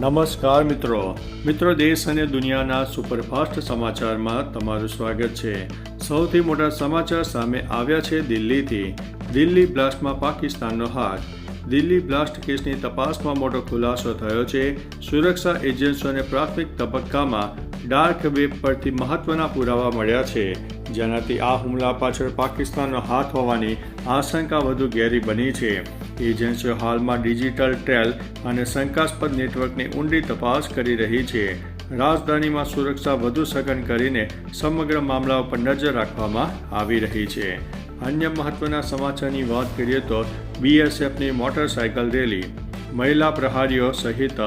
નમસ્કાર મિત્રો. મિત્રો, દેશ અને દુનિયાના સુપરફાસ્ટ સમાચારમાં તમારું સ્વાગત છે. સૌથી મોટા સમાચાર સામે આવ્યા છે દિલ્હીથી. દિલ્હી બ્લાસ્ટમાં પાકિસ્તાનનો હાથ દિલ્હી બ્લાસ્ટ કેસની તપાસમાં મોટો ખુલાસો થયો છે. સુરક્ષા એજન્સીઓને પ્રાથમિક તબક્કામાં ડાર્ક વેબ પરથી મહત્વના પુરાવા મળ્યા છે. જેનાથી આ હુમલા પાછળ પાકિસ્તાનનો હાથ હોવાની આશંકા વધુ ઘેરી બની છે. એજન્સીઓ હાલમાં ડિજિટલ ટ્રેલ અને શંકાસ્પદ નેટવર્કની ઊંડી તપાસ કરી રહી છે. રાજધાનીમાં સુરક્ષા વધુ સઘન કરીને સમગ્ર મામલા પર નજર રાખવામાં આવી રહી છે. અન્ય મહત્વના સમાચારની વાત કરીએ તો બીએસએફની મોટરસાયકલ રેલી. મહિલા પ્રહારીઓ સહિત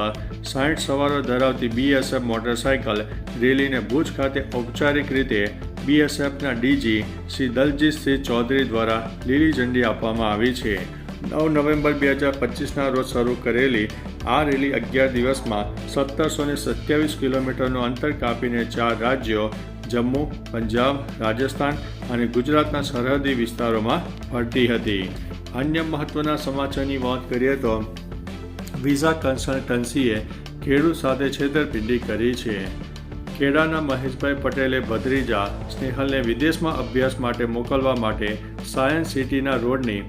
સાઠ સવારો ધરાવતી બીએસએફ મોટરસાયકલ રેલીને ભુજ ખાતે ઔપચારિક રીતે બીએસએફના ડીજી શ્રી દલજીતસિંહ ચૌધરી દ્વારા લીલી ઝંડી આપવામાં આવી છે. નવ નવેમ્બર બે હજાર પચીસના રોજ શરૂ કરેલી આ રેલી અગિયાર દિવસમાં સત્તરસો ને સત્યાવીસ કિલોમીટરનું અંતર કાપીને ચાર રાજ્યો જમ્મુ, પંજાબ, રાજસ્થાન અને ગુજરાતના સરહદી વિસ્તારોમાં ફરતી હતી. અન્ય મહત્વના સમાચારની વાત કરીએ તો વિઝા કન્સલ્ટન્સીએ ખેડૂત સાથે છેતરપિંડી કરી છે. ખેડાના મહેશભાઈ પટેલે ભદ્રીજા સ્નેહલને વિદેશમાં અભ્યાસ માટે મોકલવા માટે સાયન્સ સિટીના રોડની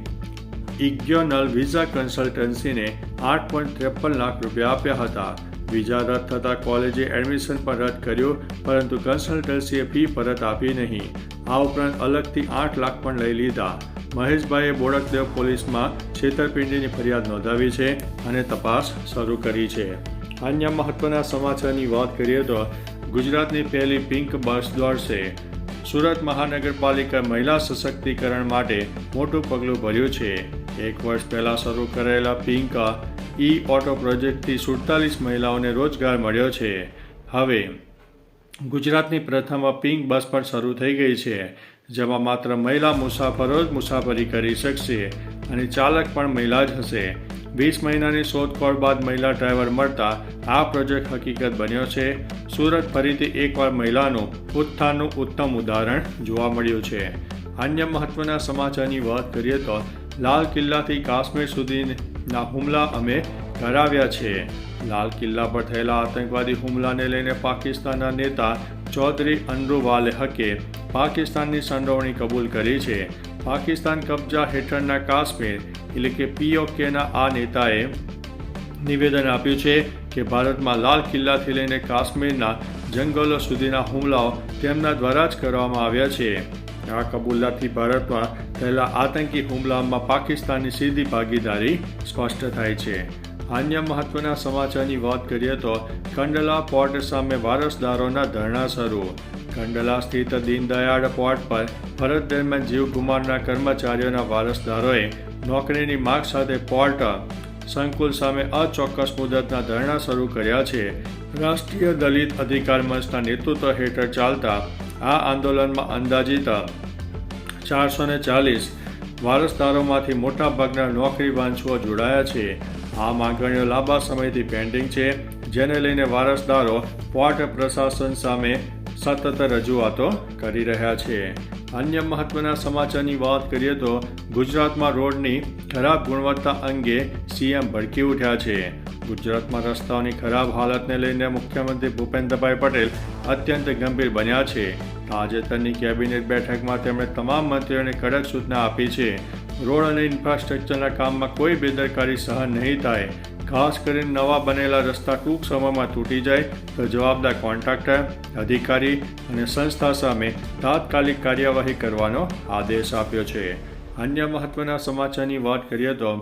ઇગ્યોનલ વિઝા કન્સલ્ટન્સીને આઠ પોઈન્ટ ત્રેપન લાખ રૂપિયા આપ્યા હતા. વિઝા રદ થતાં કોલેજે એડમિશન પણ રદ કર્યું, પરંતુ કન્સલ્ટન્સીએ ફી પરત આપી નહીં. આ ઉપરાંત અલગથી આઠ લાખ પણ લઈ લીધા. મહેશભાઈએ બોડકદેવ પોલીસમાં છેતરપિંડીની ફરિયાદ નોંધાવી છે અને તપાસ શરૂ કરી છે. અન્ય મહત્વના સમાચારની વાત કરીએ તો ગુજરાતની પહેલી પિંક બસ દોડશે. સુરત મહાનગરપાલિકા મહિલા સશક્તિકરણ માટે મોટું પગલું ભર્યું છે. એક વર્ષ પહેલાં શરૂ કરેલા પિંકા ઈ ઓટો પ્રોજેક્ટથી સુડતાલીસ મહિલાઓને રોજગાર મળ્યો છે. હવે, ગુજરાતની પ્રથમ પિંક બસ પણ શરૂ થઈ ગઈ છે, જેમાં માત્ર મહિલા મુસાફરો જ મુસાફરી કરી શકશે અને ચાલક પણ મહિલા જ હશે. વીસ મહિનાની શોધખોળ બાદ મહિલા ડ્રાઈવર મળતા આ પ્રોજેક્ટ હકીકત બન્યો છે. સુરત ફરીથી એકવાર મહિલાનું ઉત્થાનનું ઉત્તમ ઉદાહરણ જોવા મળ્યું છે. અન્ય મહત્વના સમાચારની વાત કરીએ તો લાલ કિલ્લાથી કાશ્મીર સુધીના હુમલા અમે કરાવ્યા છે. લાલ કિલ્લા પર થયેલા આતંકવાદી હુમલાને લઈને પાકિસ્તાનના નેતા ચૌધરી અનરુવાલે હકે પાકિસ્તાનની સંડોવણી કબૂલ કરી છે. પાકિસ્તાન કબજા હેઠળના કાશ્મીર, એટલે કે પીઓકેના આ નેતાએ નિવેદન આપ્યું છે કે ભારતમાં લાલ કિલ્લાથી લઈને કાશ્મીરના જંગલો સુધીના હુમલાઓ તેમના દ્વારા જ કરવામાં આવ્યા છે. આ કબૂલાથી ભારતમાં થયેલા આતંકી હુમલામાં પાકિસ્તાનની સીધી ભાગીદારી સ્પષ્ટ થાય છે. અન્ય મહત્વના સમાચારની વાત કરીએ તો કંડલા પોર્ટ સામે વારસદારોના ધરણા શરૂ. કંડલા સ્થિત દીનદયાળ પોર્ટ પર ફરજ દરમિયાન જીવ ગુમાવનાર કર્મચારીઓના વારસદારોએ નોકરીની માગ સાથે પોર્ટ સંકુલ સામે અચોક્કસ મુદતના ધરણા શરૂ કર્યા છે. રાષ્ટ્રીય દલિત અધિકાર મંચના નેતૃત્વ હેઠળ ચાલતા આ આંદોલનમાં અંદાજિત ચારસો ને ચાલીસ વારસદારોમાંથી મોટાભાગના નોકરી વાંચવા જોડાયા છે. આ માંગણીઓ લાંબા સમયથી પેન્ડિંગ છે, જેને લઈને વારસદારો પોર્ટ પ્રશાસન સામે સતત રજૂઆતો કરી રહ્યા છે. અન્ય મહત્વના સમાચારની વાત કરીએ તો ગુજરાતમાં રોડની ખરાબ ગુણવત્તા અંગે સીએમ ભડકી ઉઠ્યા છે. ગુજરાતમાં રસ્તાઓની ખરાબ હાલતને લઈને મુખ્યમંત્રી ભૂપેન્દ્રભાઈ પટેલ અત્યંત ગંભીર બન્યા છે. તાજેતરની કેબિનેટ બેઠકમાં તેમણે તમામ મંત્રીઓને કડક સૂચના આપી છે. રોડ અને ઇન્ફ્રાસ્ટ્રક્ચરના કામમાં કોઈ બેદરકારી સહન નહીં થાય. ખાસ કરીને નવા બનેલા રસ્તા ટૂંક સમયમાં તૂટી જાય તો જવાબદાર કોન્ટ્રાક્ટર, અધિકારી અને સંસ્થા સામે તાત્કાલિક કાર્યવાહી કરવાનો આદેશ આપ્યો છે. અન્ય મહત્વના સમાચારની વાત કરીએ તો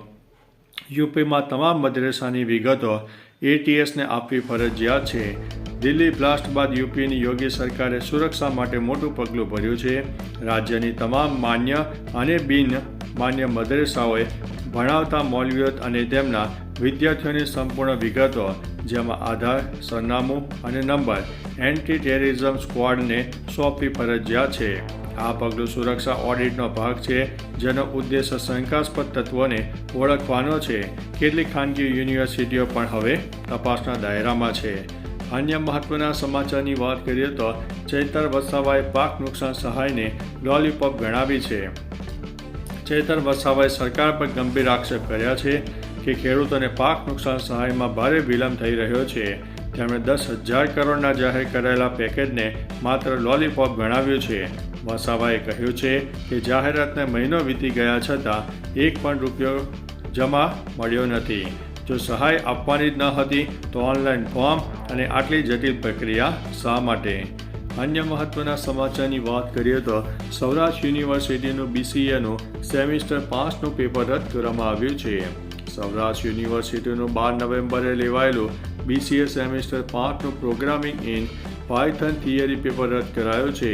યુપીમાં તમામ મદ્રેસાની વિગતો એટીએસને આપવી ફરજિયાત છે. દિલ્હી બ્લાસ્ટ બાદ યુપીની યોગી સરકારે સુરક્ષા માટે મોટું પગલું ભર્યું છે. રાજ્યની તમામ માન્ય અને બિન માન્ય મદ્રેસાઓએ ભણાવતા મૌલવીઓ અને તેમના વિદ્યાર્થીઓની સંપૂર્ણ વિગતો, જેમાં આધાર, સરનામું અને નંબર એન્ટી ટેરરિઝમ સ્ક્વોડને સોંપવી ફરજિયાત છે. આ પગલું સુરક્ષા ઓડિટનો ભાગ છે, જેનો ઉદ્દેશ શંકાસ્પદ તત્વોને ઓળખવાનો છે. કેટલીક ખાનગી યુનિવર્સિટીઓ પણ હવે તપાસના દાયરામાં છે. અન્ય મહત્વના સમાચારની વાત કરીએ તો ચૈતર વસાવાએ પાક નુકસાન સહાયને લોલીપોપ ગણાવી છે. ચેતર વસાવાએ સરકાર પર ગંભીર આક્ષેપ કર્યા છે કે ખેડૂતોને પાક નુકસાન સહાયમાં ભારે વિલંબ થઈ રહ્યો છે. તેમણે દસ હજાર કરોડના જાહેર કરાયેલા પેકેજને માત્ર લોલીપોપ ગણાવ્યું છે. વસાવાએ કહ્યું છે કે જાહેરાતને મહિનો વીતી ગયા છતાં એક પણ રૂપિયો જમા મળ્યો નથી. જો સહાય આપવાની જ ન હતી, તો ઓનલાઈન ફોર્મ અને આટલી જટિલ પ્રક્રિયા શા માટે? અન્ય મહત્વના સમાચારની વાત કરીએ તો સૌરાષ્ટ્ર યુનિવર્સિટીનું બીસીએનું સેમિસ્ટર પાંચનું પેપર રદ કરવામાં આવ્યું છે. સૌરાષ્ટ્ર યુનિવર્સિટીનું બાર નવેમ્બરે લેવાયેલું BCA semester પાંચનું programming in Python theory paper રદ કરાયો છે.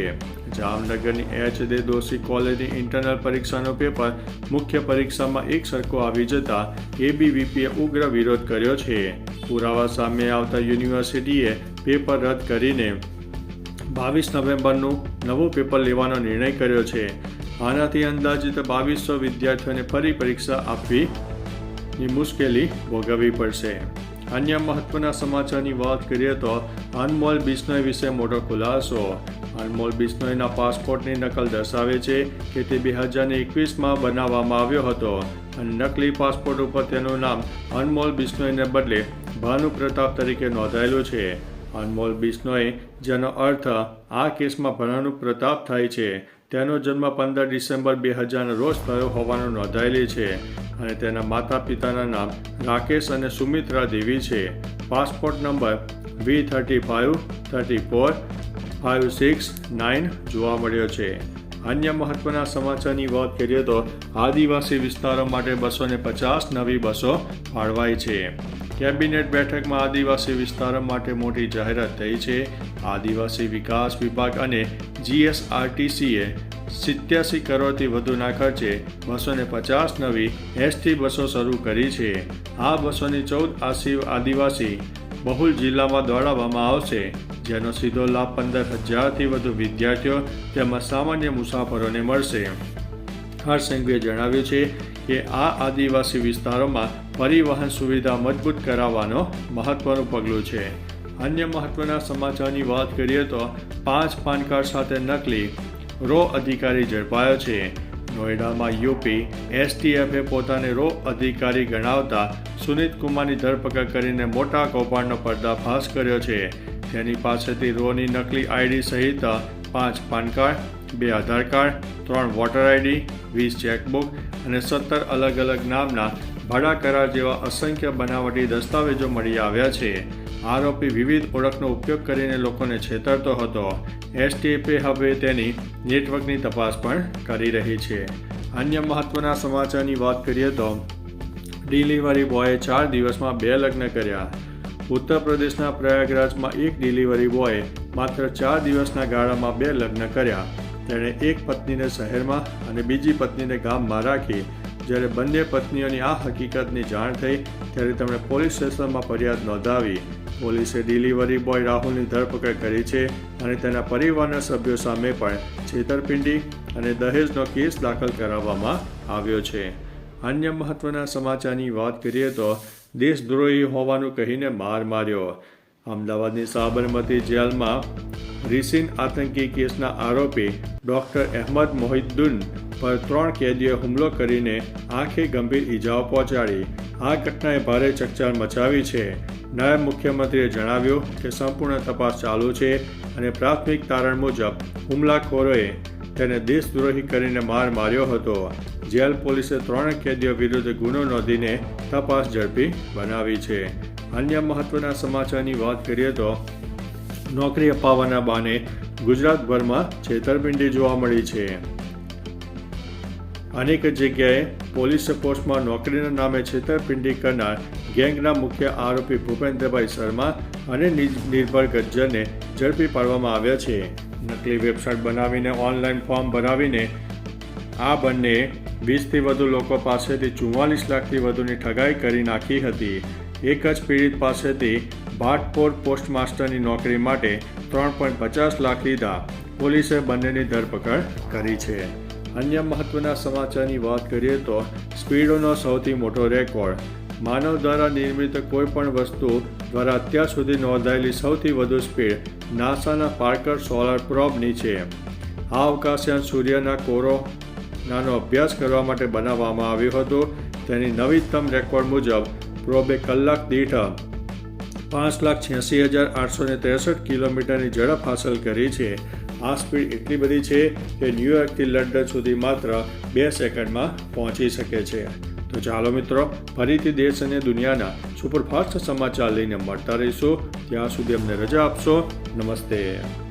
જામનગરની એચ દે દોશી કોલેજની ઇન્ટરનલ પરીક્ષાનું પેપર મુખ્ય પરીક્ષામાં એક સરખો આવી જતા એબીવીપીએ ઉગ્ર વિરોધ કર્યો છે. પુરાવા સામે આવતા યુનિવર્સિટીએ પેપર રદ કરીને બાવીસ નવેમ્બરનું નવું પેપર લેવાનો નિર્ણય કર્યો છે. આનાથી અંદાજિત બાવીસો વિદ્યાર્થીઓને ફરી પરીક્ષા આપવીની મુશ્કેલી ભોગવવી પડશે. અન્ય મહત્વના સમાચારની વાત કરીએ તો અનમોલ બિશ્નોઈ વિશે મોટો ખુલાસો. અનમોલ બિશ્નોઈના પાસપોર્ટની નકલ દર્શાવે છે કે તે બે હજાર એકવીસમાં બનાવવામાં આવ્યો હતો અને નકલી પાસપોર્ટ ઉપર તેનું નામ અનમોલ બિશ્નોઈને બદલે ભાનુ પ્રતાપ તરીકે નોંધાયેલું છે. અનમોલ બિશ્નોઈ, જેનો અર્થ આ કેસમાં ભાનુ પ્રતાપ થાય છે. તેનો જન્મ પંદર ડિસેમ્બર બે હજારના રોજ થયો હોવાનું નોંધાયેલી છે અને તેના માતા પિતાના નામ રાકેશ અને સુમિત્રા દેવી છે. Passport number V thirty five thirty four five six nine જોવા મળ્યો છે. અન્ય મહત્વના સમાચારની વાત કરીએ તો આદિવાસી વિસ્તારો માટે બસો પચાસ નવી બસો ફાળવાઈ છે. કેબિનેટ બેઠકમાં આદિવાસી વિસ્તારો માટે મોટી જાહેરાત થઈ છે. આદિવાસી વિકાસ વિભાગ અને જીએસઆરટીસીએ સિત્યાસી કરોડથી વધુના ખર્ચે બસો ને પચાસ નવી એસટી બસો શરૂ કરી છે. આ બસોની ચૌદ આસી આદિવાસી બહુલ જિલ્લામાં દોડાવવામાં આવશે, જેનો સીધો લાભ પંદર હજારથી વધુ વિદ્યાર્થીઓ તેમજ સામાન્ય મુસાફરોને મળશે. હર્ષસંઘવીએ જણાવ્યું છે કે આ આદિવાસી વિસ્તારોમાં પરિવહન સુવિધા મજબૂત કરાવવાનો મહત્વનું પગલું છે. અન્ય મહત્વના સમાચારની વાત કરીએ તો પાંચ પાન કાર્ડ સાથે નકલી રો અધિકારી ઝડપાયો છે. નોઈડામાં યુપી એસટીએફે પોતાને રો અધિકારી ગણાવતા સુનિત કુમારની ધરપકડ કરીને મોટા કૌભાંડનો પર્દાફાશ કર્યો છે. તેની પાસેથી રોની નકલી આઈડી સહિત પાંચ પાન કાર્ડ બે આધાર કાર્ડ, ત્રણ વોટર આઈડી, વીસ ચેકબુક અને સત્તર અલગ અલગ નામના ભાડા કરાર જેવા અસંખ્ય બનાવટી દસ્તાવેજો મળી આવ્યા છે. આરોપી વિવિધ ઓળખનો ઉપયોગ કરીને લોકોને છેતરતો હતો. એસટીએફે હવે તેની નેટવર્કની તપાસ પણ કરી રહી છે. અન્ય મહત્વના સમાચારની વાત કરીએ તો, ડિલિવરી બોયે ચાર દિવસમાં બે લગ્ન કર્યા. ઉત્તર પ્રદેશના પ્રયાગરાજમાં એક ડિલિવરી બોયે માત્ર ચાર દિવસના ગાળામાં બે લગ્ન કર્યા. તેણે એક પત્નીને શહેરમાં અને બીજી પત્નીને ગામમાં રાખી. જ્યારે બંને પત્નીઓની આ હકીકતની જાણ થઈ, ત્યારે તેમણે પોલીસ સ્ટેશનમાં ફરિયાદ નોંધાવી. પોલીસે ડિલિવરી બોય રાહુલની ધરપકડ કરી છે અને તેના પરિવારના સભ્યો સામે પણ છેતરપિંડી અને દહેજનો કેસ દાખલ કરાવવામાં આવ્યો છે. અન્ય મહત્વના સમાચારની વાત કરીએ તો દેશદ્રોહી હોવાનું કહીને માર માર્યો. અમદાવાદની સાબરમતી જેલમાં રિસિન આતંકી કેસના આરોપી ડોક્ટર અહેમદ મોહિદ્દુન પર ત્રણ કેદીએ હુમલો કરીને આંખે ગંભીર ઈજાઓ પહોંચાડી. આ ઘટનાએ ભારે ચકચાર મચાવી છે. નાયબ મુખ્યમંત્રીએ જણાવ્યું કે સંપૂર્ણ તપાસ ચાલુ છે અને પ્રાથમિક તારણ મુજબ હુમલાખોરોએ તેને દેશદ્રોહી કરીને માર માર્યો હતો. જેલ પોલીસે ત્રણ કેદીઓ વિરુદ્ધ ગુનો નોંધીને તપાસ ઝડપી બનાવી છે. અન્ય મહત્વના સમાચારની વાત કરીએ તો, નોકરી અપાવવાના બાને ગુજરાતભરમાં છેતરપિંડી જોવા મળી છે. અનેક જગ્યાએ પોલીસ પોસ્ટમાં નોકરીના નામે છેતરપિંડી કરનાર ગેંગના મુખ્ય આરોપી ભૂપેન્દ્રભાઈ શર્મા અને નિર્ભર ગજ્જરને ઝડપી પાડવામાં આવ્યા છે. નકલી વેબસાઇટ બનાવીને ઓનલાઈન ફોર્મ ભરાવીને આ બંને વીસથી વધુ લોકો પાસેથી ચુમ્માલીસ લાખથી વધુની ઠગાઈ કરી નાખી હતી. એક જ પીડિત પાસેથી ભાટપોર પોસ્ટમાસ્ટરની નોકરી માટે ત્રણ પોઈન્ટ પચાસ લાખ લીધા. પોલીસે બંનેની ધરપકડ કરી છે. અન્ય મહત્વના સમાચારની વાત કરીએ તો સ્પીડોનો સૌથી મોટો રેકોર્ડ. માનવ દ્વારા નિર્મિત કોઈ પણ વસ્તુ દ્વારા અત્યાર સુધી નોંધાયેલી સૌથી વધુ સ્પીડ નાસાના પાર્કર સોલર પ્રોબની છે. આ અવકાશયાન સૂર્યના કોરો નાનો અભ્યાસ કરવા માટે બનાવવામાં આવ્યો હતો. તેની નવીનતમ રેકોર્ડ મુજબ, પ્રોબે કલાક દીઠ પાંચ લાખ છ્યાસી હજાર આઠસો ને ત્રેસઠ કિલોમીટરની ઝડપ હાંસલ કરી છે. આ સ્પીડ એટલી બધી છે કે ન્યૂયોર્કથી લંડન સુધી માત્ર બે સેકન્ડમાં પહોંચી શકે છે. તો ચાલો મિત્રો, ફરીથી દેશ અને દુનિયાના સુપરફાસ્ટ સમાચાર લઈને મળતા રહીશું. ત્યાં સુધી અમને રજા આપશો. નમસ્તે.